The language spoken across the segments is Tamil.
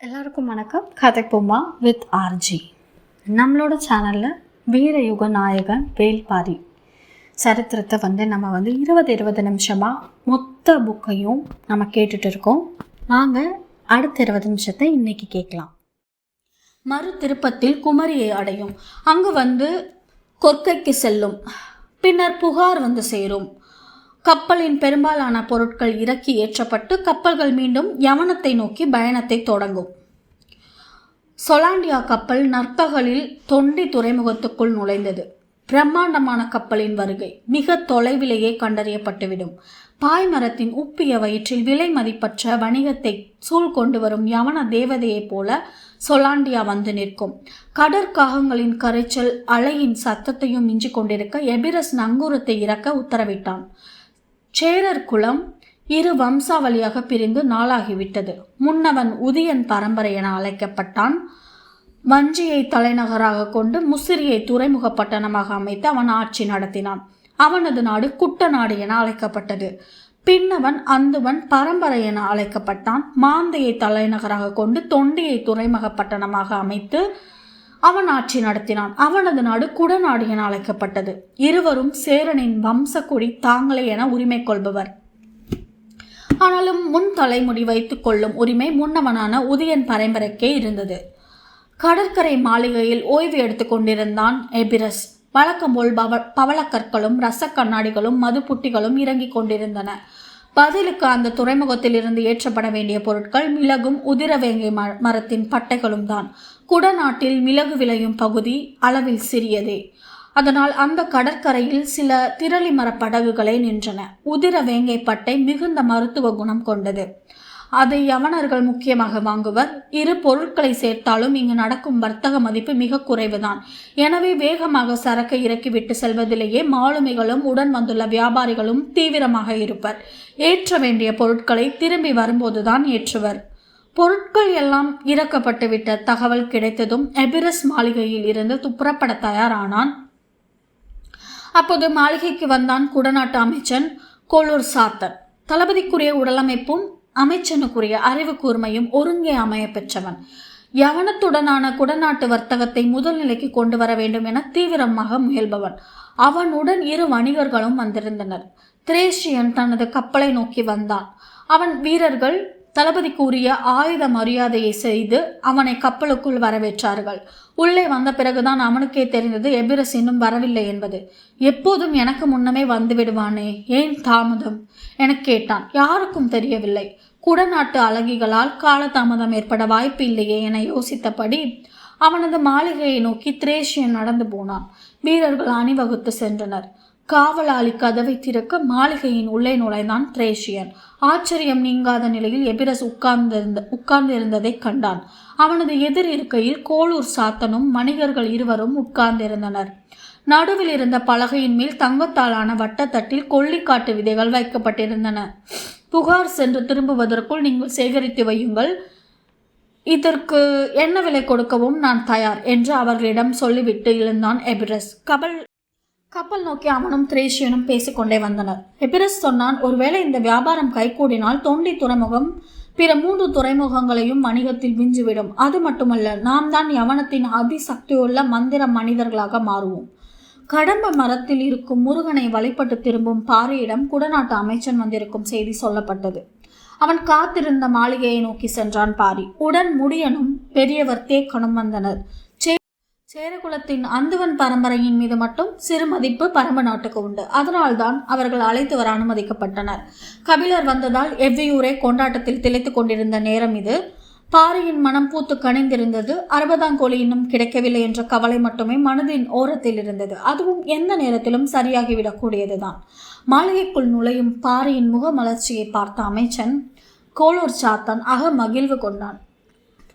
எல்லாருக்கும் வணக்கம். கதை கதைப்போமா வித் ஆர்ஜி நம்மளோட சேனலில் வீரயுக நாயகன் வேல்பாரி சரித்திரத்தை வந்து நம்ம வந்து இருபது இருபது நிமிஷமாக மொத்த புக்கையும் நம்ம கேட்டுட்டு இருக்கோம். வாங்க அடுத்த இருபது நிமிஷத்தை இன்னைக்கு கேட்கலாம். மறு திருப்பத்தில் குமரியை அடையும். அங்கு வந்து கொற்கைக்கு செல்லும். பின்னர் புகார் வந்து சேரும். கப்பலின் பெரும்பாலான பொருட்கள் இறக்கி ஏற்றப்பட்டு கப்பல்கள் மீண்டும் யவனத்தை நோக்கி பயணத்தை தொடங்கும். சொலாண்டியா கப்பல் நற்பகலில் தொண்டி துறைமுகத்துக்குள் நுழைந்தது. பிரம்மாண்டமான கப்பலின் வருகை மிக தொலைவிலேயே கண்டறியப்பட்டுவிடும். பாய்மரத்தின் உப்பிய வயிற்றில் விலை மதிப்பற்ற வணிகத்தை சூழ் கொண்டு வரும் யவன தேவதையைப் போல சொலாண்டியா வந்து நிற்கும். கடற்காகங்களின் கரைச்சல் அலையின் சத்தத்தையும் மிஞ்சிக் கொண்டிருக்க எபிரஸ் நங்கூரத்தை இறக்க உத்தரவிட்டான். சேரர் குலம் இரு வம்சாவளியாக பிரிந்து நாளாகிவிட்டது. முன்னவன் உதியன் பரம்பரை என அழைக்கப்பட்டான். வஞ்சியை தலைநகராக கொண்டு முசிறியை துறைமுக பட்டணமாக அமைத்து அவன் ஆட்சி நடத்தினான். அவனது நாடு குட்ட நாடு என அழைக்கப்பட்டது. பின்னவன் அந்துவன் பரம்பரை என அழைக்கப்பட்டான். மாந்தையை தலைநகராக கொண்டு தொண்டியை துறைமுக பட்டணமாக அமைத்து அவன் ஆட்சி நடத்தினான். அவனது நாடு குடநாடு என அழைக்கப்பட்டது. இருவரும் சேரனின் வம்சக்குடி தாங்களே என உரிமை கொள்பவர். ஆனாலும் முன் தலைமுடி வைத்துக் கொள்ளும் உரிமை முன்னவனான உதயன் பரம்பரைக்கே இருந்தது. கடற்கரை மாளிகையில் ஓய்வு எடுத்துக் கொண்டிருந்தான் எபிரஸ். வழக்கம் போல் பவ பவளக்கற்களும் ரச கண்ணாடிகளும் மதுப்புட்டிகளும் இறங்கிக் கொண்டிருந்தன. பதிலுக்கு அந்த துறைமுகத்தில் இருந்து ஏற்றப்பட வேண்டிய பொருட்கள் மிளகும் உதிரவேங்கை ம மரத்தின் பட்டைகளும் தான். குடநாட்டில் மிளகு விளையும் பகுதி அளவில் சிறியதே. அதனால் அந்த கடற்கரையில் சில திரளி மரப் படகுகளே நின்றன. உதிர வேங்கை பட்டை மிகுந்த மருத்துவ குணம் கொண்டது. அதை யவனர்கள் முக்கியமாக வாங்குவர். இரு பொருட்களை சேர்த்தாலும் இங்கு நடக்கும் வர்த்தக மதிப்பு மிக குறைவுதான். எனவே வேகமாக சரக்கை இறக்கிவிட்டு செல்வதிலேயே மாலுமிகளும் உடன் வந்துள்ள வியாபாரிகளும் தீவிரமாக இருப்பர். ஏற்ற வேண்டிய பொருட்களை திரும்பி வரும்போதுதான் ஏற்றுவர். பொருட்கள் எல்லாம் இறக்கப்பட்டுவிட்ட தகவல் கிடைத்ததும் எபிரஸ் மாளிகையில் இருந்து துப்புரப்பட தயாரானான். அப்போது மாளிகைக்கு வந்தான் குடநாட்டு அமைச்சன் கோளூர் சாத்தன் தளபதிக்குரிய உடலமைப்பும் அமைச்சனுக்குரிய அறிவு கூர்மையும் ஒருங்கே அமைய பெற்றவன். யவனத்துடனான குடநாட்டு வர்த்தகத்தை முதல் நிலைக்கு கொண்டு வர வேண்டும் என தீவிரமாக முயல்பவன். அவனுடன் இரு வணிகர்களும் வந்திருந்தனர். திரேஷியன் தனது கப்பலை நோக்கி வந்தான். அவன் வீரர்கள் தளபதிக்கு உரிய ஆயுத மரியாதையை செய்து அவனை கப்பலுக்குள் வரவேற்றார்கள். உள்ளே வந்த பிறகுதான் அவனுக்கே தெரிந்தது எபிரஸ் இன்னும் வரவில்லை என்பது. எப்போதும் எனக்கு முன்னமே வந்து விடுவானே ஏன் தாமதம்? எனக் கேட்டான். யாருக்கும் தெரியவில்லை. குடநாட்டு அழகிகளால் காலதாமதம் ஏற்பட வாய்ப்பு இல்லையே என யோசித்தபடி அவனது மாளிகையை நோக்கி திரேஷியன் நடந்து போனான். வீரர்கள் அணிவகுத்து சென்றனர். காவலாளி கதவை திறக்க மாளிகையின் உள்ளே நுழைந்தான் திரேஷியன். ஆச்சரியம் நீங்காத நிலையில் எபிரஸ் உட்கார்ந்திருந்த உட்கார்ந்திருந்ததை கண்டான். அவனது எதிர் இருக்கையில் கோளூர் சாத்தனும் மணிகர்கள் இருவரும் உட்கார்ந்திருந்தனர். நடுவில் இருந்த பலகையின் மேல் தங்கத்தாலான வட்டத்தட்டில் கொல்லிக்காட்டு விதைகள் வைக்கப்பட்டிருந்தன. புகார் சென்று திரும்புவதற்குள் நீங்கள் சேகரித்து வையுங்கள். இதற்கு என்ன விலை கொடுக்கவும் நான் தயார் என்று அவர்களிடம் சொல்லிவிட்டு எழுந்தான் எபிரஸ். கபல் கப்பல் நோக்கி அவனும் திரேஷியனும் பேசிக்கொண்டே வந்தனர். எபிரஸ் சொன்னான் ஒருவேளை இந்த வியாபாரம் கைகூடினால் தொண்டி துறைமுகம் பிற மூன்று துறைமுகங்களையும் வணிகத்தில் விஞ்சிவிடும். அது மட்டுமல்ல நாம் தான் யவனத்தின் அதிசக்தியுள்ள மந்திர மனிதர்களாக மாறுவோம். கடம்ப மரத்தில் இருக்கும் முருகனை வழிபட்டு திரும்பும் பாரியிடம் குடநாட்டு அமைச்சன் வந்திருக்கும் செய்தி சொல்லப்பட்டது. அவன் காத்திருந்த மாளிகையை நோக்கி சென்றான் பாரி. உடன் முடியனும் பெரியவர் தேக்கனும் வந்தனர். சேரகுலத்தின் அந்துவன் பரம்பரையின் மீது மட்டும் சிறு மதிப்பு பரம நாட்டுக்கு உண்டு. அதனால்தான் அவர்கள் அழைத்து வர அனுமதிக்கப்பட்டனர். கபிலர் வந்ததால் எவ்வியூரே கொண்டாட்டத்தில் திளைத்து கொண்டிருந்த நேரம் இது. பாறையின் மனம் பூத்து கணிந்திருந்தது அறுபதாம் கோழி இன்னும் கிடைக்கவில்லை என்ற கவலை மட்டுமே மனதின் ஓரத்தில் இருந்தது. அதுவும் எந்த நேரத்திலும் சரியாகிவிடக்கூடியதுதான். மாளிகைக்குள் நுழையும் பாரியின் முகமலர்ச்சியை பார்த்த அமைச்சன் கோளூர் சாத்தான் அக மகிழ்வு கொண்டான்.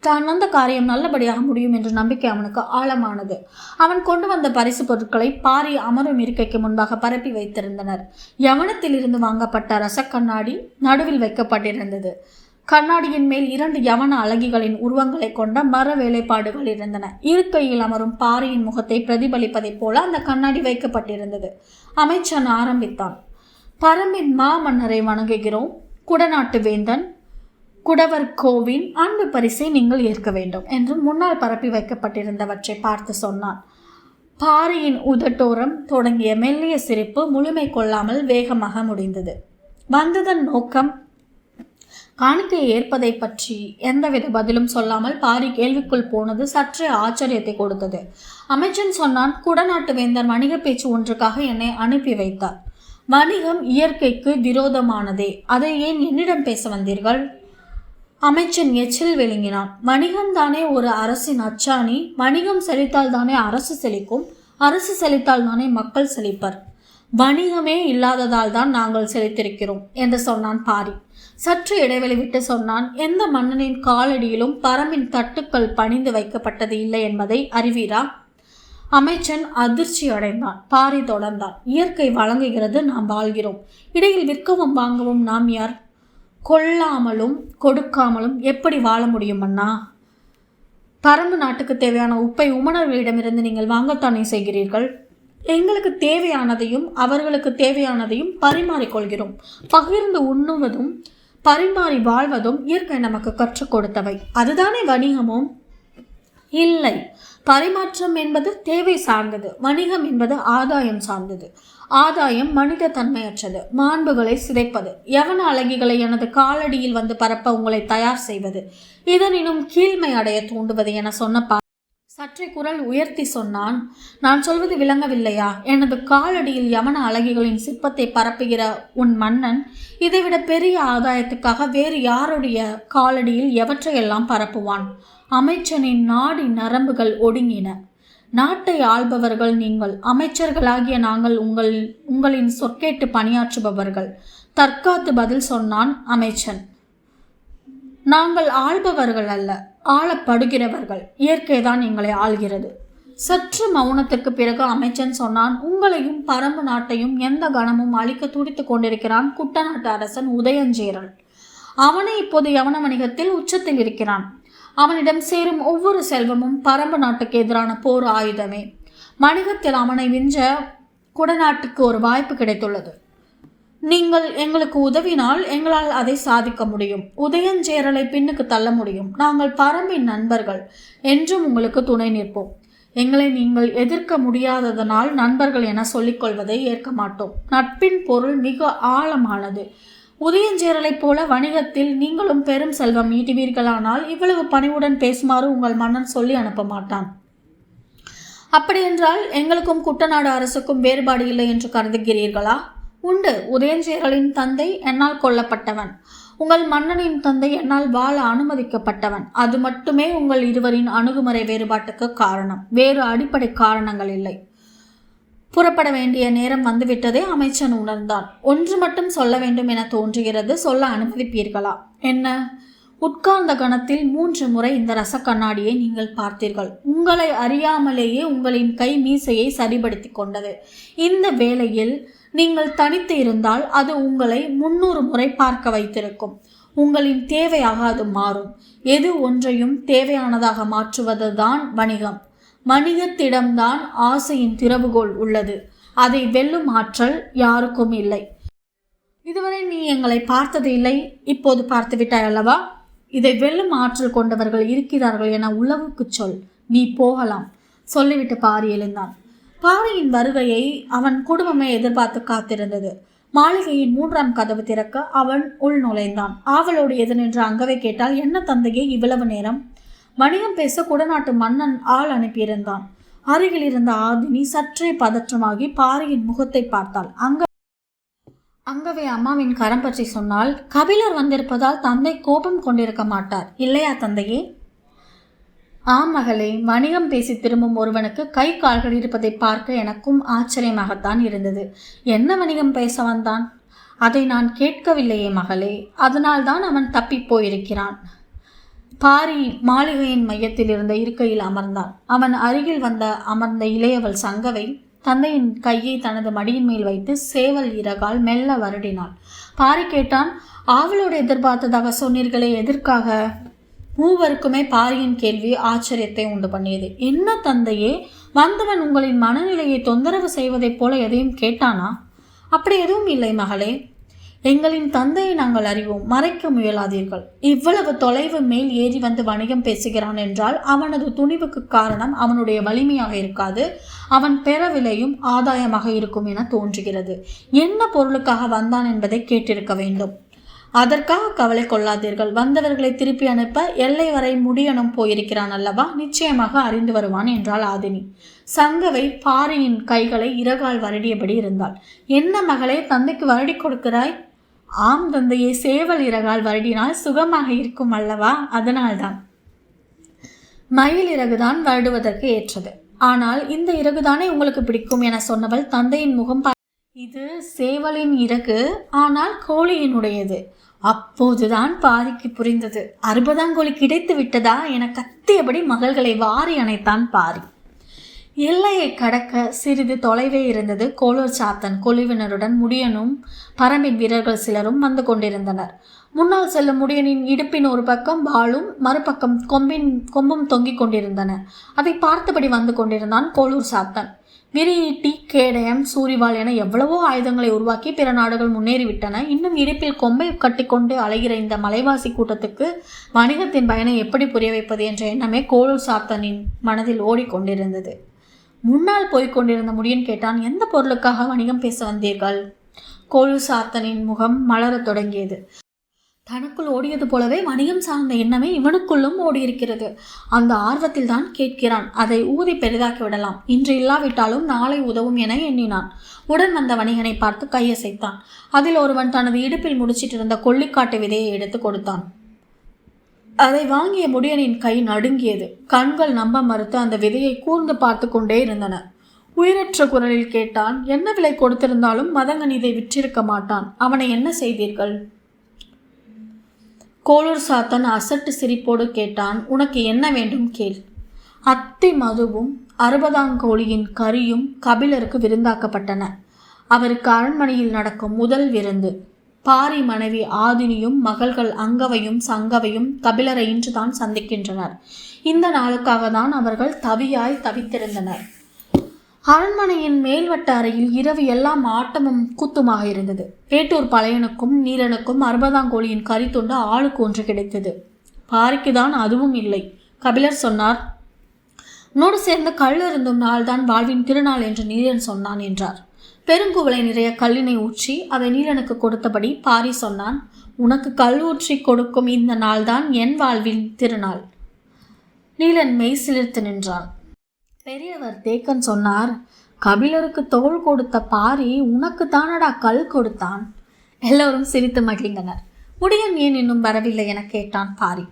தான் வந்த காரியம் நல்லபடியாக முடியும் என்ற நம்பிக்கை அவனுக்கு ஆழமானது. அவன் கொண்டு வந்த பரிசு பொருட்களை பாரி அமரும் இருக்கைக்கு முன்பாக பரப்பி வைத்திருந்தனர். யவனத்தில் இருந்து வாங்கப்பட்ட ரசக்கண்ணாடி நடுவில் வைக்கப்பட்டிருந்தது. கண்ணாடியின் மேல் இரண்டு யவன அழகிகளின் உருவங்களை கொண்ட மர வேலைப்பாடுகள் இருந்தன. இருக்கையில் அமரும் பாரியின் முகத்தை பிரதிபலிப்பதைப் போல அந்த கண்ணாடி வைக்கப்பட்டிருந்தது. அமைச்சன் ஆரம்பித்தான். பரம்பின் மா மன்னரை வணங்குகிறோம். குடநாட்டு வேந்தன் குடவர் கோவின் அன்பு பரிசை நீங்கள் ஏற்க வேண்டும் என்று முன்னால் பரப்பி வைக்கப்பட்டிருந்தவற்றை பார்த்து சொன்னான். பாறையின் உதட்டோரம் தொடங்கிய மெல்லிய சிரிப்பு முழுமை கொள்ளாமல் வேகமாக முடிந்தது. வந்ததன் நோக்கம் காணிக்கை ஏற்பதை பற்றி எந்தவித பதிலும் சொல்லாமல் பாரி கேள்விக்குள் போனது சற்றே ஆச்சரியத்தை கொடுத்தது. அமைச்சன் சொன்னான் குடநாட்டு வேந்தர் வணிக பேச்சு ஒன்றுக்காக என்னை அனுப்பி வைத்தார். வணிகம் இயற்கைக்கு விரோதமானதே. அதை ஏன் என்னிடம் பேச வந்தீர்கள்? அமைச்சன் எச்சில் விழுங்கினான். வணிகம் தானே ஒரு அரசின் அச்சாணி வணிகம் செழித்தால் தானே அரசு செழிக்கும் அரசு செழித்தால் தானே மக்கள் செழிப்பர். வணிகமே இல்லாததால் தான் நாங்கள் செழித்திருக்கிறோம் என்று சொன்னான் பாரி. சற்று இடைவெளி விட்டு சொன்னான் எந்த மன்னனின் காலடியிலும் பரம்பின் தட்டுக்கள் பணிந்து வைக்கப்பட்டது இல்லை என்பதை அறிவீரா? அமைச்சன் அதிர்ச்சி அடைந்தான். பாரி தொடர்ந்தான். இயற்கை வழங்குகிறது நாம் வாழ்கிறோம். இடையில் விற்கவும் வாங்கவும் நாம் யார்? கொல்லாமலும் கொடுக்காமலும் எப்படி வாழ முடியும் அண்ணா? பரம்பு நாட்டுக்கு தேவையான உப்பை உமணர்களிடமிருந்து நீங்கள் வாங்கத்தானே செய்கிறீர்கள்? எங்களுக்கு தேவையானதையும் அவர்களுக்கு தேவையானதையும் பரிமாறிக்கொள்கிறோம் பகிர்ந்து உண்ணுவதும் பரிமாறி வாழ்வதும் இயற்கை நமக்கு கற்றுக் கொடுத்தவை. அதுதானே வணிகமும்? இல்லை. பரிமாற்றம் என்பது தேவை சார்ந்தது. வணிகம் என்பது ஆதாயம் சார்ந்தது. ஆதாயம் மனித தன்மையற்றது மாண்புகளை சிதைப்பது. யவன அழகிகளை எனது காலடியில் வந்து பரப்ப உங்களை தயார் செய்வது. இதனினும் கீழ்மை அடைய தூண்டுவது என சொன்ன பா சற்றே குரல் உயர்த்தி சொன்னான். நான் சொல்வது விளங்கவில்லையா? எனது காலடியில் யவன அழகிகளின் சிற்பத்தை பரப்புகிற உன் மன்னன் இதைவிட பெரிய ஆதாயத்துக்காக வேறு யாருடைய காலடியில் எவற்றையெல்லாம் பரப்புவான்? அமைச்சனின் நாடி நரம்புகள் ஒடுங்கின. நாட்டை ஆள்பவர்கள் நீங்கள் அமைச்சர்களாகிய நாங்கள் உங்கள் உங்களின் சொற்கேட்டு பணியாற்றுபவர்கள். தற்காத்து பதில் சொன்னான் அமைச்சன். நாங்கள் ஆள்பவர்கள் அல்ல ஆளப்படுகிறவர்கள். இயற்கைதான் எங்களை ஆள்கிறது. சற்று மௌனத்துக்கு பிறகு அமைச்சன் சொன்னான் உங்களையும் பரம்பு நாட்டையும் எந்த கணமும் அழிக்க துடித்துக் கொண்டிருக்கிறான் குட்டநாட்டு அரசன் உதயஞ்சீரன். அவனை இப்போது யவன வணிகத்தில் உச்சத்தில் இருக்கிறான். அவனிடம் சேரும் ஒவ்வொரு செல்வமும் பரம்பு நாட்டுக்கு எதிரான போர் ஆயுதமே. மணிகத்தில் அவனை விஞ்ச குடநாட்டுக்கு ஒரு வாய்ப்பு கிடைத்துள்ளது. நீங்கள் எங்களுக்கு உதவினால் எங்களால் அதை சாதிக்க முடியும். உதயஞ்சேரலை பின்னுக்கு தள்ள முடியும். நாங்கள் பரம்பின் நண்பர்கள். என்றும் உங்களுக்கு துணை நிற்போம். எங்களை நீங்கள் எதிர்க்க முடியாததனால் நண்பர்கள் என சொல்லிக்கொள்வதை ஏற்க மாட்டோம். நட்பின் பொருள் மிக ஆழமானது. உதயஞ்சேரலைப் போல வணிகத்தில் நீங்களும் பெரும் செல்வம் ஈட்டுவீர்களானால் இவ்வளவு பணிவுடன் பேசுமாறு உங்கள் மன்னன் சொல்லி அனுப்ப மாட்டான் அப்படியென்றால் எங்களுக்கும் குட்டநாடு அரசுக்கும் வேறுபாடு இல்லை என்று கருதுகிறீர்களா? உண்டு. உதயஞ்சேரலின் தந்தை என்னால் கொல்லப்பட்டவன். உங்கள் மன்னனின் தந்தை என்னால் வாழ அனுமதிக்கப்பட்டவன். அது மட்டுமே உங்கள் இருவரின் அணுகுமுறை வேறுபாட்டுக்கு காரணம். வேறு அடிப்படை காரணங்கள் இல்லை. புறப்பட வேண்டிய நேரம் வந்துவிட்டதே அமைச்சன் உணர்ந்தான். ஒன்று மட்டும் சொல்ல வேண்டும் என தோன்றுகிறது சொல்ல அனுமதிப்பீர்களா? என்ன? உட்கார்ந்த கணத்தில் மூன்று முறை இந்த ரச கண்ணாடியை நீங்கள் பார்த்தீர்கள். உங்களை அறியாமலேயே உங்களின் கை மீசையை சரிபடுத்தி கொண்டது. இந்த வேளையில் நீங்கள் தனித்து இருந்தால் அது உங்களை முன்னூறு முறை பார்க்க வைத்திருக்கும். உங்களின் தேவையாக அது மாறும். எது ஒன்றையும் தேவையானதாக மாற்றுவதுதான் வணிகம். மனிதத்திடம்தான் ஆசையின் திறவுகோல் உள்ளது. அதை வெல்லும் ஆற்றல் யாருக்கும் இல்லை. இதுவரை நீ எங்களை பார்த்தது இல்லை. இப்போது பார்த்து விட்டாய் அல்லவா? இதை வெல்லும் ஆற்றல் கொண்டவர்கள் இருக்கிறார்கள் என உளவுக்கு சொல். நீ போகலாம். சொல்லிவிட்டு பாரி எழுந்தான். பாரியின் வருகையை அவன் குடும்பமே எதிர்பார்த்து காத்திருந்தது. மாளிகையின் மூன்றாம் கதவு திறக்க அவன் உள் நுழைந்தான். ஆவலோடு எது நின்று அங்கவே கேட்டால் என்ன தந்தையே இவ்வளவு நேரம் வணிகம் பேச குடநாட்டு மன்னன் ஆள் அனுப்பியிருந்தான். அருகில் இருந்த ஆதினி சற்றே பதற்றமாகி பாரியின் முகத்தை பார்த்தாள். அங்க அங்கவே அம்மாவின் கரம் பற்றி சொன்னால் கபிலர் வந்திருப்பதால் தந்தை கோபம் கொண்டிருக்க மாட்டார். இல்லையா தந்தையே? ஆம் மகளே வணிகம் பேசி திரும்பும் ஒருவனுக்கு கை கால்கள் இருப்பதை பார்க்க எனக்கும் ஆச்சரியமாகத்தான் இருந்தது. என்ன வணிகம் பேச வந்தான்? அதை நான் கேட்கவில்லையே மகளே. அதனால்தான் அவன் தப்பிப் போயிருக்கிறான். பாரி மாளிகையின் மையத்தில் இருந்த இருக்கையில் அமர்ந்தான் அவன் அருகில் வந்த அமர்ந்த இளையவள் சங்கவை தந்தையின் கையை தனது மடியின் மேல் வைத்து சேவல் இறகால் மெல்ல வருடினாள். பாரி கேட்டான் ஆவலோடு எதிர்பார்த்ததாக சொன்னீர்களே எதற்காக? மூவருக்குமே பாரியின் கேள்வி ஆச்சரியத்தை உண்டு பண்ணியது. என்ன தந்தையே வந்தவன் உங்களின் மனநிலையை தொந்தரவு செய்வதைப் போல எதையும் கேட்டானா? அப்படி எதுவும் இல்லை மகளே. எங்களின் தந்தையை நாங்கள் அறிவோம். மறைக்க முயலாதீர்கள். இவ்வளவு தொலைவு மேல் ஏறி வந்து வணிகம் பேசுகிறான் என்றால் அவனது துணிவுக்கு காரணம் அவனுடைய வலிமையாக இருக்காது. அவன் பெற விலையும் ஆதாயமாக இருக்கும் என தோன்றுகிறது. என்ன பொருளுக்காக வந்தான் என்பதை கேட்டிருக்க வேண்டும். அதற்காக கவலை கொள்ளாதீர்கள். வந்தவர்களை திருப்பி அனுப்ப எல்லை வரை முடியனும் போயிருக்கிறான் அல்லவா? நிச்சயமாக அறிந்து வருவான் என்றாள் ஆதினி. சங்கவை பாரியின் கைகளை இறகால் வருடியபடி இருந்தாள். என்ன மகளே தந்தைக்கு வருடி கொடுக்கிறாய்? ஆம் தந்தையை சேவல் இறகால் வருடினால் சுகமாக இருக்கும் அல்லவா? அதனால்தான். மயில் இறகுதான் வருடுவதற்கு ஏற்றது. ஆனால் இந்த இறகுதானே உங்களுக்கு பிடிக்கும் என சொன்னவள் தந்தையின் முகம் இது சேவலின் இறகு ஆனால் கோழியினுடையது. அப்போதுதான் பாரிக்கு புரிந்தது. அறுபதாங்கோழி கிடைத்து விட்டதா என கத்தியபடி மகள்களை வாரி அணைத்தான் பாரி. எல்லையை கடக்க சிறிது தொலைவே இருந்தது கோலூர் சாத்தன் குழுவினருடன் முடியனும் பரம்பின் வீரர்கள் சிலரும் வந்து கொண்டிருந்தனர். முன்னால் செல்லும் முடியனின் இடுப்பின் ஒரு பக்கம் வாளும் மறுபக்கம் கொம்பின் கொம்பும் தொங்கிக் கொண்டிருந்தன. அதை பார்த்தபடி வந்து கொண்டிருந்தான் கோளூர் சாத்தன். விரியீட்டி கேடயம் சூரிவாள் என எவ்வளவோ ஆயுதங்களை உருவாக்கி பிற நாடுகள் முன்னேறிவிட்டன. இன்னும் இடுப்பில் கொம்பை கட்டிக்கொண்டு அலைகிற இந்த மலைவாசி கூட்டத்துக்கு வணிகத்தின் பயனை எப்படி புரிய வைப்பது என்ற எண்ணமே கோலூர் சாத்தனின் மனதில் ஓடிக்கொண்டிருந்தது. முன்னால் போய்க் கொண்டிருந்த முடியன் கேட்டான் எந்த பொருளுக்காக வணிகம் பேச வந்தீர்கள்? கோழு சாத்தனின் முகம் மலரத் தொடங்கியது. தனக்குள் ஓடியது போலவே வணிகம் சார்ந்த எண்ணமே இவனுக்குள்ளும் ஓடியிருக்கிறது. அந்த ஆர்வத்தில் தான் கேட்கிறான் அதை ஊதி பெரிதாக்கி விடலாம். இன்று இல்லாவிட்டாலும் நாளை உதவும் என எண்ணினான். உடன் வந்த வணிகனை பார்த்து கையசைத்தான். அதில் ஒருவன் தனது இடுப்பில் முடிச்சிட்டிருந்த கொள்ளிக்காட்டு விதையை எடுத்து கொடுத்தான். அதை வாங்கிய முடியனின் கை நடுங்கியது. கண்கள் நம்ப மறுத்து அந்த விதையை கூர்ந்து பார்த்து கொண்டே இருந்தன. உயிரற்ற குரலில் கேட்டான் என்ன விலை கொடுத்திருந்தாலும் மதங்கன் இதை விற்றிருக்க மாட்டான். அவனை என்ன செய்தீர்கள்? கோளூர் சாத்தன் அசட்டு சிரிப்போடு கேட்டான் உனக்கு என்ன வேண்டும் கேள். அத்தி மதுவும் அறுபதாங்கோழியின் கறியும் கபிலருக்கு விருந்தாக்கப்பட்டன. அவருக்கு அரண்மனையில் நடக்கும் முதல் விருந்து. பாரி மனைவி ஆதினியும் மகள்கள் அங்கவையும் சங்கவையும் கபிலரை இன்றுதான் சந்திக்கின்றனர். இந்த நாளுக்காக தான் அவர்கள் தவியாய் தவித்திருந்தனர். அரண்மனையின் மேல்வட்ட அறையில் இரவு எல்லாம் ஆட்டமும் கூத்துமாக இருந்தது. வேட்டூர் பழையனுக்கும் நீலனுக்கும் அறுபதாங்கோழியின் கறித்துண்டு ஆளுக்கு ஒன்று கிடைத்தது. பாரிக்குதான் அதுவும் இல்லை. கபிலர் சொன்னார் உன்னோடு சேர்ந்து கல் இருந்தும் நாள்தான் வாழ்வின் திருநாள் என்று நீலன் சொன்னான் என்றார். பெருங்குவளை நிறைய கல்லினை ஊற்றி அதை நீலனுக்கு கொடுத்தபடி பாரி சொன்னான் உனக்கு கல் ஊற்றி கொடுக்கும் இந்த நாள்தான் என் வாழ்வின் திருநாள். நீலன் மெய் சிலிர்த்து நின்றான். பெரியவர் தேக்கன் சொன்னார் கபிலருக்கு தோள் கொடுத்த பாரி உனக்கு தானடா கல் கொடுத்தான். எல்லோரும் சிரித்து மகிழ்ந்தனர். முடியன் ஏன் இன்னும் வரவில்லை? என கேட்டான் பாரி.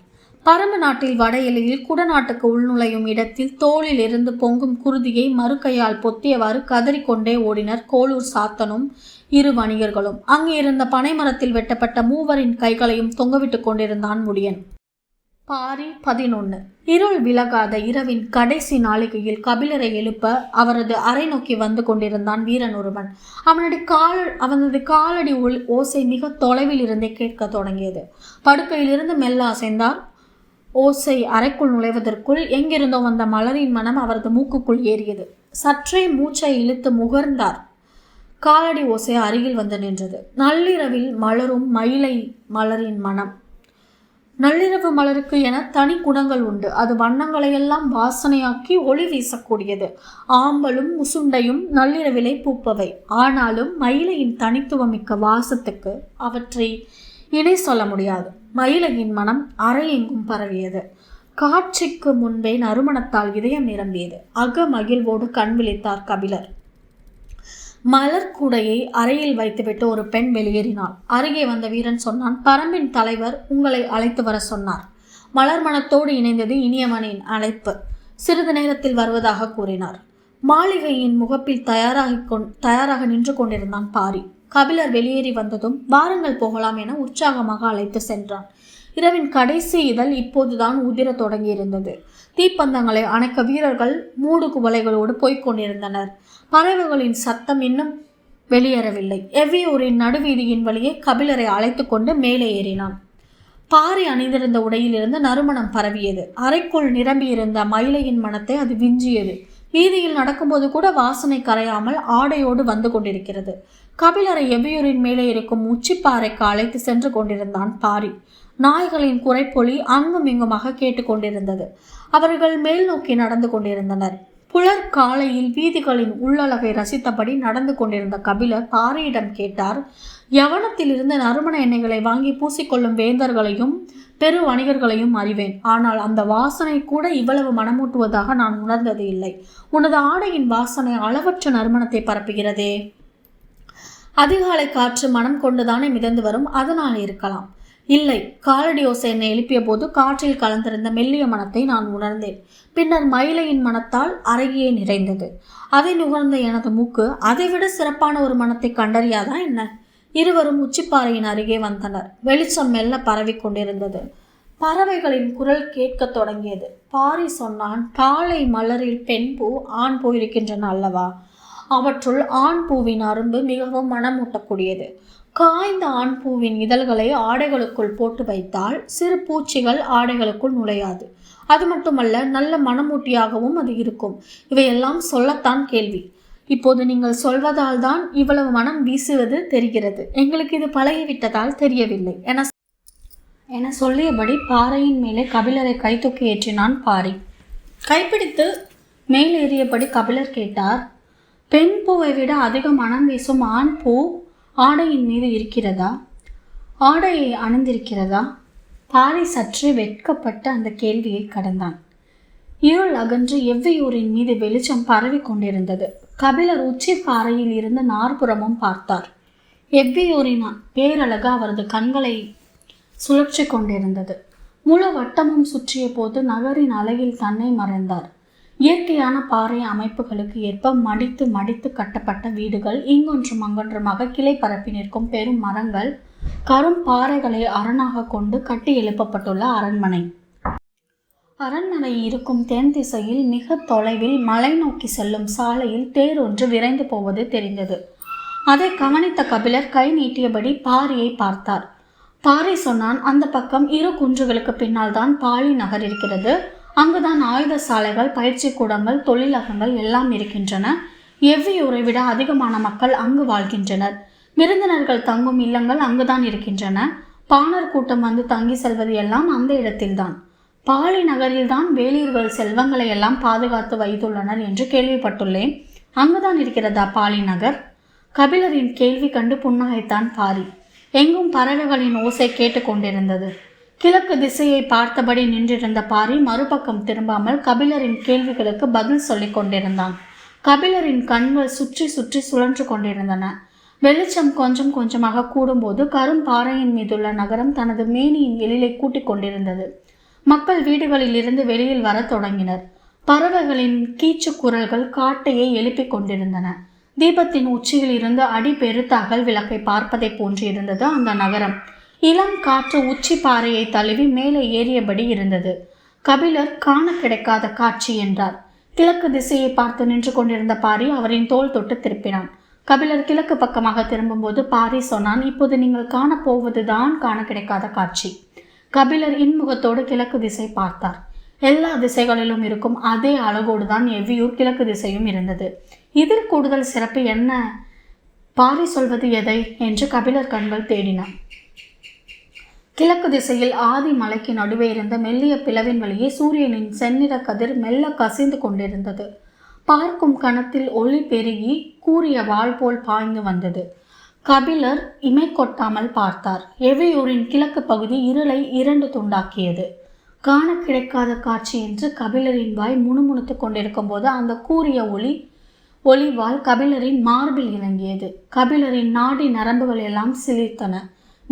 பரம்பு நாட்டில் வட எல்லையில் குடநாட்டுக்கு உள்நுழையும் இடத்தில் தோளில் இருந்து பொங்கும் குருதியை மறுகையால் பொத்தியவாறு கதறிக்கொண்டே ஓடினர் கோளூர் சாத்தனும் இரு வணிகர்களும். அங்கே இருந்த பனைமரத்தில் வெட்டப்பட்ட மூவரின் கைகளையும் தொங்கவிட்டுக் கொண்டிருந்தான் முடியன். பாரி பதினொன்று இருள் விலகாத இரவின் கடைசி நாளிகையில் கபிலரை எழுப்ப அவரது அறை நோக்கி வந்து கொண்டிருந்தான் வீரன் ஒருவன். அவனுடைய கால் அவனது காலடி ஓசை மிக தொலைவில் இருந்தே கேட்க தொடங்கியது. படுக்கையிலிருந்து மெல்ல அசைந்தார். ஓசை அறைக்குள் நுழைவதற்குள் எங்கிருந்தோ வந்த மலரின் மனம் அவரது மூக்குக்குள் ஏறியது. சற்றே மூச்சை இழுத்து முகர்ந்தார். காலடி ஓசை அருகில் வந்து நின்றது. நள்ளிரவில் மலரும் மயிலை மலரின் மனம். நள்ளிரவு மலருக்கு என தனி குணங்கள் உண்டு. அது வண்ணங்களையெல்லாம் வாசனையாக்கி ஒளி வீசக்கூடியது. ஆம்பலும் முசுண்டையும் நள்ளிரவிலை பூப்பவை. ஆனாலும் மயிலையின் தனித்துவமிக்க வாசத்துக்கு அவற்றை இணை சொல்ல முடியாது. மயிலையின் மனம் அறையெங்கும் பரவியது. காட்சிக்கு முன்பே நறுமணத்தால் இதயம் நிரம்பியது. அக மகிழ்வோடு கண் விழித்தார் கபிலர். மலர் கூடையை அறையில் வைத்துவிட்டு ஒரு பெண் வெளியேறினாள். அருகே வந்த வீரன் சொன்னான் பரம்பின் தலைவர் உங்களை அழைத்து வர சொன்னார். மலர் மனத்தோடு இணைந்தது இனியவனின் அழைப்பு. சிறிது நேரத்தில் வருவதாக கூறினார். மாளிகையின் முகப்பில் தயாராகி கொண் தயாராக நின்று கொண்டிருந்தான் பாரி. கபிலர் வெளியேறி வந்ததும் வாருங்கள் போகலாம் என உற்சாகமாக அழைத்து சென்றான். இரவின் கடைசி இதழ் இப்போதுதான் உதிரத் தொடங்கியிருந்தது. தீப்பந்தங்களை அணைக்க வீரர்கள் மூடு குவலைகளோடு போய்க் கொண்டிருந்தனர். பறவைகளின் சத்தம் இன்னும் வெளியேறவில்லை. எவ்வியூரின் நடுவீதியின் வழியே கபிலரை அழைத்து கொண்டு மேலே ஏறினான். பாரி அணிந்திருந்த உடையிலிருந்து நறுமணம் பரவியது. அறைக்குள் நிரம்பியிருந்த மயிலையின் மனத்தை அது விஞ்சியது. வீதியில் நடக்கும்போது கூட வாசனை கரையாமல் ஆடையோடு வந்து கொண்டிருக்கிறது. கபிலரை எவ்வியூரின் மேலே இருக்கும் உச்சிப்பாறைக்கு அழைத்து சென்று கொண்டிருந்தான் பாரி. நாய்களின் குறைப்பொலி அங்கும் இங்குமாக கேட்டுக்கொண்டிருந்தது அவர்கள் மேல் நோக்கி நடந்து கொண்டிருந்தனர். புலர் காலையில் வீதிகளின் உள்ளழகை ரசித்தபடி நடந்து கொண்டிருந்த கபிலர் பாரியிடம் கேட்டார் யவனத்திலிருந்து நறுமண எண்ணெய்களை வாங்கி பூசிக்கொள்ளும் வேந்தர்களையும் பெரு வணிகர்களையும் அறிவேன். ஆனால் அந்த வாசனை கூட இவ்வளவு மனமூட்டுவதாக நான் உணர்ந்தது இல்லை. உனது ஆடையின் வாசனை அளவற்ற நறுமணத்தை பரப்புகிறதே. அதிகாலை காற்று மனம் கொண்டுதானே மிதந்து வரும். அதனால் இருக்கலாம். இல்லை காலடி ஓசை என்னை எழுப்பிய போது காற்றில் கலந்திருந்த மெல்லிய மனத்தை நான் உணர்ந்தேன். பின்னர் மயிலையின் மனத்தால் அருகியே நிறைந்தது. அதை நுகர்ந்த எனது மூக்கு அதைவிட சிறப்பான ஒரு மனத்தை கண்டறியாதா என்ன? இருவரும் உச்சிப்பாறையின் அருகே வந்தனர். வெளிச்சம் மெல்ல பரவி கொண்டிருந்தது. பறவைகளின் குரல் கேட்கத் தொடங்கியது. பாரி சொன்னான் காலை மலரில் பெண் பூ ஆண் போயிருக்கின்றன அல்லவா? அவற்றுள் ஆண் பூவின் அரும்பு மிகவும் மனமூட்டக்கூடியது. காய்ந்த ஆண் பூவின் இதழ்களை ஆடைகளுக்குள் போட்டு வைத்தால் சிறு பூச்சிகள் ஆடைகளுக்குள் நுழையாது. அது மட்டுமல்ல நல்ல மனமூட்டியாகவும் அது இருக்கும். இவையெல்லாம் சொல்லத்தான் கேள்வி. இப்போது நீங்கள் சொல்வதால் தான் இவ்வளவு மனம் வீசுவது தெரிகிறது. எங்களுக்கு இது பழகிவிட்டதால் தெரியவில்லை. என என சொல்லியபடி பாறையின் மேலே கபிலரை கைத்தூக்கி ஏற்றினான் பாரி கைப்பிடித்து மேலேறியபடி கபிலர் கேட்டார் பெண் பூவை விட அதிக மனம் வீசும் ஆண் பூ ஆடையின் மீது இருக்கிறதா? ஆடையை அணிந்திருக்கிறதா? பாரி சற்று வெட்கப்பட்டு அந்த கேள்வியை கடந்தான். இருள் அகன்று எவ்வியூரின் மீது வெளிச்சம் பரவி கொண்டிருந்தது. கபிலர் உச்சி பாறையில் இருந்து நாற்புறமும் பார்த்தார். எவ்வியூரின் பேரழகு அவரது கண்களை சுழற்றி கொண்டிருந்தது. முழு வட்டமும் சுற்றிய போது நகரின் அழகில் தன்னை மறைந்தார். இயற்கையான பாறை அமைப்புகளுக்கு ஏற்ப மடித்து மடித்து கட்டப்பட்ட வீடுகள் இங்கொன்றும் அங்கொன்றுமாக கிளை பரப்பி நிற்கும் பெரும் மரங்கள் கரும் பாறைகளை அரணாக கொண்டு கட்டி எழுப்பப்பட்டுள்ள அரண்மனை. அரண்மனை இருக்கும் தென் திசையில் மிக தொலைவில் மலை நோக்கி செல்லும் சாலையில் தேர் ஒன்று விரைந்து போவது தெரிந்தது. அதை கவனித்த கபிலர் கை நீட்டியபடி பாரியை பார்த்தார். பாரி சொன்னான் அந்த பக்கம் இரு குன்றுகளுக்கு பின்னால் தான் பாலி நகர் இருக்கிறது. அங்குதான் ஆயுத சாலைகள் பயிற்சி கூடங்கள் தொழிலகங்கள் எல்லாம் இருக்கின்றன. எவ்வியூரை விட அதிகமான மக்கள் அங்கு வாழ்கின்றனர். விருந்தினர்கள் தங்கும் இல்லங்கள் அங்குதான் இருக்கின்றன. பாணர் கூட்டம் வந்து தங்கி செல்வது எல்லாம் அந்த இடத்தில்தான். பாலி நகரில்தான் வேலியூர்கள் செல்வங்களை எல்லாம் பாதுகாத்து வைத்துள்ளனர் என்று கேள்விப்பட்டுள்ளேன். அங்குதான் இருக்கிறதா பாலி நகர்? கபிலரின் கேள்வி கண்டு புன்னகைத்தான் பாரி. எங்கும் பறவைகளின் ஓசை கேட்டுக்கொண்டிருந்தது. கிழக்கு திசையை பார்த்தபடி நின்றிருந்த பாரி மறுபக்கம் திரும்பாமல் கபிலரின் கேள்விகளுக்கு பதில் சொல்லிக் கொண்டிருந்தான். கபிலரின் கண்கள் சுற்றி சுற்றி சுழன்று கொண்டிருந்தன. வெளிச்சம் கொஞ்சம் கொஞ்சமாக கூடும்போது கரும் பாறையின் மீதுள்ள நகரம் தனது மேனியின் எழிலை கூட்டிக் கொண்டிருந்தது. மக்கள் வீடுகளில் இருந்து வெளியில் வரத் தொடங்கினர். பறவைகளின் கீச்சு குரல்கள் காட்டையை எழுப்பிக் கொண்டிருந்தன. தீபத்தின் உச்சியில் இருந்து அடி பெருத்த அகல் விளக்கை பார்ப்பதை போன்று இருந்தது அந்த நகரம். இளம் காற்று உச்சி பாறையை தழுவி மேலே ஏறியபடி இருந்தது. கபிலர் காண கிடைக்காத காட்சி என்றார். கிழக்கு திசையை பார்த்து நின்று கொண்டிருந்த பாரி அவரின் தோள் தொட்டு திருப்பினான். கபிலர் கிழக்கு பக்கமாக திரும்பும்போது பாரி சொன்னான் இப்போது நீங்கள் காணப்போவதுதான் காண கிடைக்காத காட்சி. கபிலர் இன்முகத்தோடு கிழக்கு திசை பார்த்தார். எல்லா திசைகளிலும் இருக்கும் அதே அழகோடு தான் எவ்வியூர் கிழக்கு திசையும் இருந்தது. இதில் கூடுதல் சிறப்பு என்ன? பாரி சொல்வது எதை? என்று கபிலர் கண்கள் தேடினான். கிழக்கு திசையில் ஆதி மலைக்கு நடுவே இருந்த மெல்லிய பிளவின் வழியே சூரியனின் செந்நிற கதிர் மெல்ல கசிந்து கொண்டிருந்தது. பார்க்கும் கணத்தில் ஒளி பெருகி கூறிய வாள் போல் பாய்ந்து வந்தது. கபிலர் இமை கொட்டாமல் பார்த்தார். எவையூரின் கிழக்கு பகுதி இருளை இரண்டு துண்டாக்கியது. காண கிடைக்காத காட்சி என்று கபிலரின் வாய் முணுமுணுத்துக் கொண்டிருக்கும் போது அந்த கூறிய ஒளி ஒளிவால் கபிலரின் மார்பில் இறங்கியது. கபிலரின் நாடி நரம்புகள் எல்லாம் சிலிர்த்தன.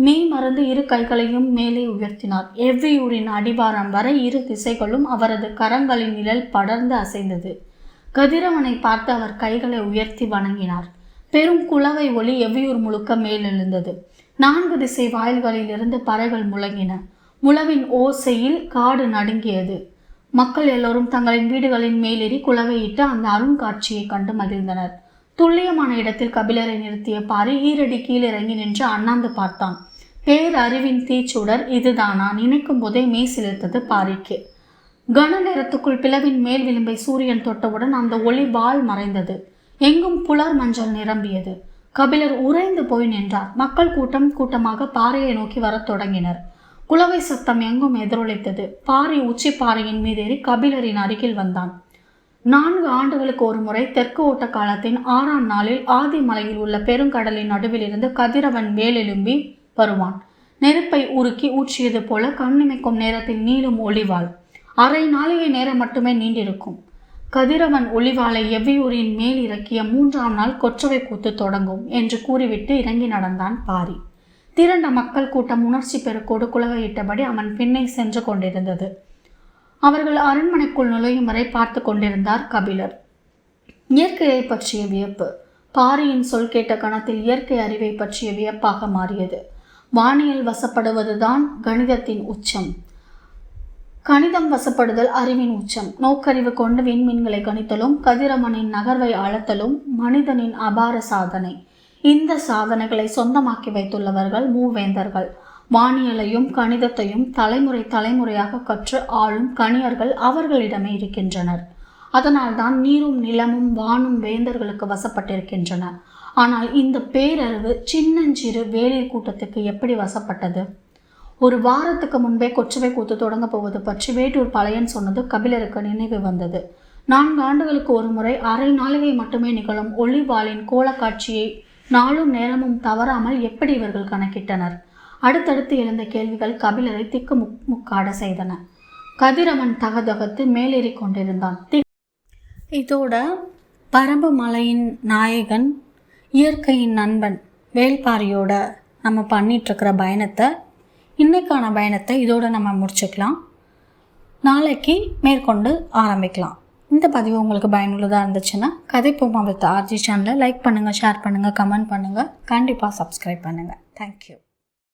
மெய் மறந்து இரு கைகளையும் மேலே உயர்த்தினார். எவ்வியூரின் அடிவாரம் வரை இரு திசைகளும் அவரது கரங்களின் நிழல் படர்ந்து அசைந்தது. கதிரவனை பார்த்து அவர் கைகளை உயர்த்தி வணங்கினார். பெரும் குளவை ஒளி எவ்வியூர் முழுக்க மேலெழுந்தது. நான்கு திசை வாயில்களில் இருந்து பறைகள் முழங்கின. முழவின் ஓசையில் காடு நடுங்கியது. மக்கள் எல்லோரும் தங்களின் வீடுகளின் மேலேறி குளவையிட்டு அந்த அருங்காட்சியை கண்டு மகிழ்ந்தனர். துல்லியமான இடத்தில் கபிலரை நிறுத்திய பாரி ஈரடி கீழிறங்கி நின்று அண்ணாந்து பார்த்தான். பேரறிவின் தீச்சுடர் இதுதானா? நினைக்கும் போதே மெய் சிலிர்த்தது பாரிக்கு கன நேரத்துக்குள் பிளவின் மேல் விளிம்பை சூரியன் தொட்டவுடன் அந்த ஒளி வால் மறைந்தது. எங்கும் புலர் மஞ்சள் நிரம்பியது. கபிலர் உறைந்து போய் நின்றார். மக்கள் கூட்டம் கூட்டமாக பாறையை நோக்கி வரத் தொடங்கினர். குளவை சத்தம் எங்கும் எதிரொலித்தது. பாறை உச்சி பாறையின் மீதேறி கபிலரின் அருகில் வந்தான். நான்கு ஆண்டுகளுக்கு ஒரு முறை தெற்கு ஓட்ட காலத்தின் ஆறாம் நாளில் ஆதிமலையில் உள்ள பெருங்கடலின் நடுவில் இருந்து கதிரவன் மேலெலும்பி வருவான். நெருப்பை உருக்கி ஊற்றியது போல கண்ணிமைக்கும் நேரத்தில் நீளும் ஒளிவாள். அரை நாளிகை நேரம் மட்டுமே நீண்டிருக்கும். கதிரவன் ஒளிவாளை எவ்வியூரின் மேல் இறக்கிய மூன்றாம் நாள் கொற்றவை கூத்து தொடங்கும் என்று கூறிவிட்டு இறங்கி நடந்தான் பாரி. திரண்ட மக்கள் கூட்டம் உணர்ச்சி பெருக்கோடு குலவையிட்டபடி அவன் பின்னே சென்று கொண்டிருந்தது. அவர்கள் அரண்மனைக்குள் நுழையும் வரை பார்த்து கொண்டிருந்தார் கபிலர். இயற்கையை பற்றிய வியப்பு. பாரியின் சொல் கேட்ட கணத்தில் இயற்கை அறிவை பற்றிய வியப்பாக மாறியது. வானியல் வசப்படுவதுதான் கணிதத்தின் உச்சம். கணிதம் வசப்படுதல் அறிவின் உச்சம். நோக்கறிவு கொண்டு விண்மீன்களை கணித்தலும் கதிரவனின் நகர்வை அளத்தலும் மனிதனின் அபார சாதனை. இந்த சாதனைகளை சொந்தமாக்கி வைத்துள்ளவர்கள் மூவேந்தர்கள். வானியலையும் கணிதத்தையும் தலைமுறை தலைமுறையாக கற்று ஆளும் கணியர்கள் அவர்களிடமே இருக்கின்றனர். அதனால்தான் நீரும் நிலமும் வானும் வேந்தர்களுக்கு வசப்பட்டிருக்கின்றன. ஆனால் இந்த பேரறிவு சின்னஞ்சிறு வேலை கூட்டத்துக்கு எப்படி வசப்பட்டது? ஒரு வாரத்துக்கு முன்பே கொச்சவை கூத்து தொடங்க போவது பற்றி வேட்டூர் பழையன் சொன்னது கபிலருக்கு நினைவு வந்தது. நான்கு ஆண்டுகளுக்கு ஒரு முறை அரை நாளிகை மட்டுமே நிகழும் ஒளிவாளின் கோலக்காட்சியை நாளும் நேரமும் தவறாமல் எப்படி இவர்கள் கணக்கிட்டனர்? அடுத்தடுத்து எழுந்த கேள்விகள் கபிலரை திக்கு முக் முக்காட செய்தன. கதிரவன் தகதகத்து மேலேறி கொண்டிருந்தான். தி- இதோட பரம்பு மலையின் நாயகன் இயற்கையின் நண்பன் வேல்பாரியோட நம்ம பண்ணிகிட்ருக்கிற பயணத்தை இன்றைக்கான பயணத்தை இதோடு நம்ம முடிச்சுக்கலாம். நாளைக்கு மேற்கொண்டு ஆரம்பிக்கலாம். இந்த பதிவு உங்களுக்கு பயனுள்ளதாக இருந்துச்சுன்னா கதை பூமா வித் ஆர்ஜி சேனலை லைக் பண்ணுங்கள் ஷேர் பண்ணுங்கள் கமெண்ட் பண்ணுங்கள் கண்டிப்பாக சப்ஸ்கிரைப் பண்ணுங்கள் தேங்க்யூ